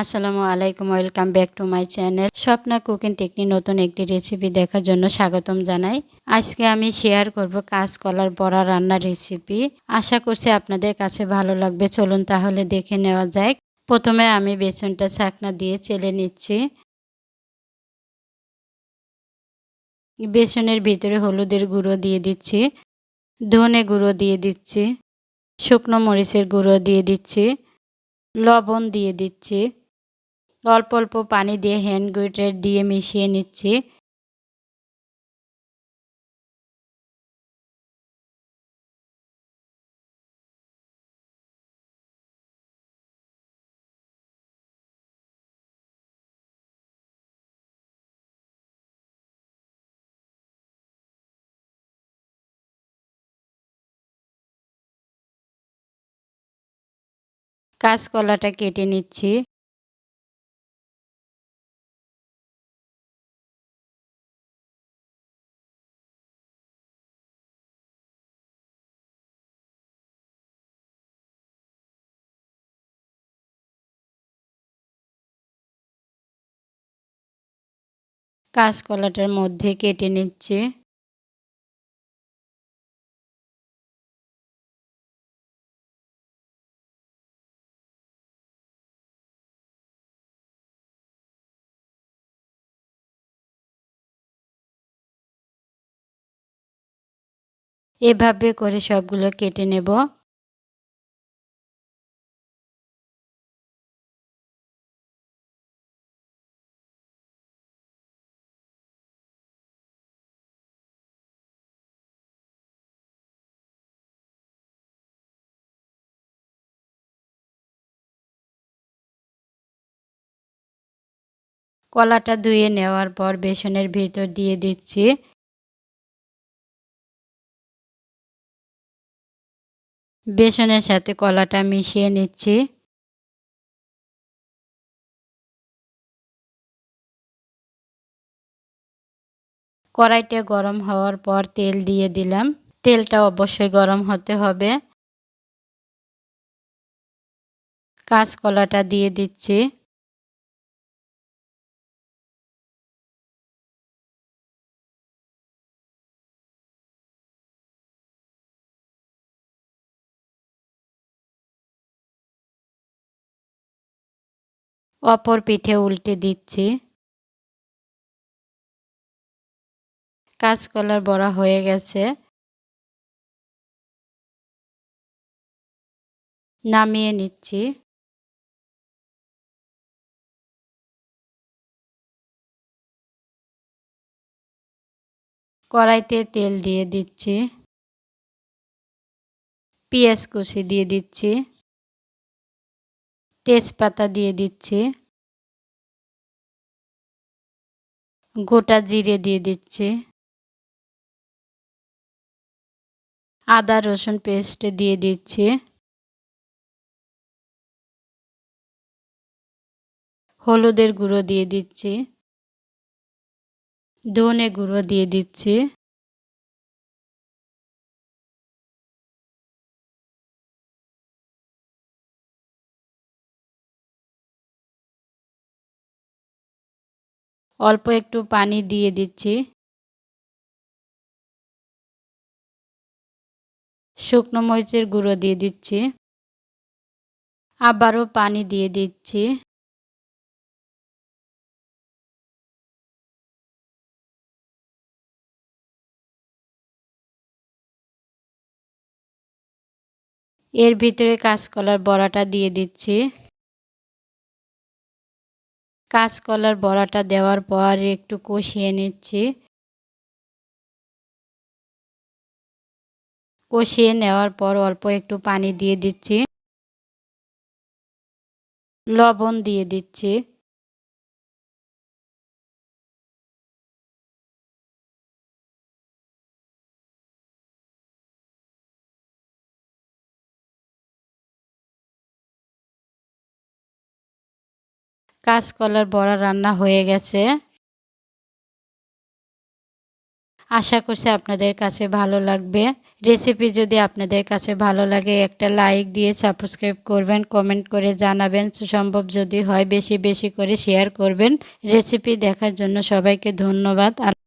আসসালামু আলাইকুম, welcome back to my channel. Swapna cooking technique নতুন একটি রেসিপি দেখার জন্য স্বাগতম জানাই। আজকে আমি শেয়ার করব কাঁচকলার বড়া রান্নার রেসিপি। আশা করছি আপনাদের কাছে ভালো লাগবে। চলুন তাহলে দেখে নেওয়া যায় প্রথমে আমি বেসনটা ছাকনা দিয়ে চেলে নিচ্ছি। বেসনের ভিতরে হলুদের গুঁড়ো দিয়ে দিচ্ছি, ধনে গুঁড়ো দিয়ে দিচ্ছি, শুকনো মরিচের গুঁড়ো দিয়ে দিচ্ছি, লবণ দিয়ে দিচ্ছি। অল্প অল্প পানি দিয়ে হ্যান্ড গ্রেটার দিয়ে মিশিয়ে নিচ্ছি। কাঁচকলাটা কেটে নিচ্ছি। কাঁচকলাটার মধ্যে কেটে নিচ্ছে। এভাবে করে সবগুলো কেটে নেব। কলাটা ধুয়ে নেওয়ার পর বেসনের ভিতর দিয়ে দিচ্ছি। বেসনের সাথে কলাটা মিশিয়ে নিচ্ছি। কড়াইটা গরম হওয়ার পর তেল দিয়ে দিলাম। তেলটা অবশ্যই গরম হতে হবে। কাঁচকলাটা দিয়ে দিচ্ছি। অপর পিঠে উল্টে দিচ্ছি। কাঁচকলার বড়া হয়ে গেছে। নামিয়ে নিচ্ছি। কড়াইতে তেল দিয়ে দিচ্ছি। পেঁয়াজ কুচি দিয়ে দিচ্ছি। তেজপাতা দিয়ে দিচ্ছি। গোটা জিরে দিয়ে দিচ্ছি। আদা, রসুন পেস্ট দিয়ে দিচ্ছি। হলুদের গুঁড়ো দিয়ে দিচ্ছি। ধনে গুঁড়ো দিয়ে দিচ্ছি। অল্প একটু পানি দিয়ে দিচ্ছি। শুকনো মরিচের গুঁড়ো দিয়ে দিচ্ছি। আবারও পানি দিয়ে দিচ্ছি। এর ভিতরে কাঁচকলার বড়াটা দিয়ে দিচ্ছি। কাঁচকলার বড়াটা দেওয়ার পর একটু কষিয়ে নিচ্ছি। কষিয়ে নেওয়ার পর অল্প একটু পানি দিয়ে দিচ্ছি। লবণ দিয়ে দিচ্ছি। কাঁচকলার বড়া রান্না হয়ে গেছে। আশা করছি আপনাদের কাছে ভালো লাগবে। রেসিপি যদি আপনাদের কাছে ভালো লাগে, একটা লাইক দিয়ে সাবস্ক্রাইব করবেন, কমেন্ট করে জানাবেন। সম্ভব যদি হয়, বেশি বেশি করে শেয়ার করবেন। রেসিপি দেখার জন্য সবাইকে ধন্যবাদ।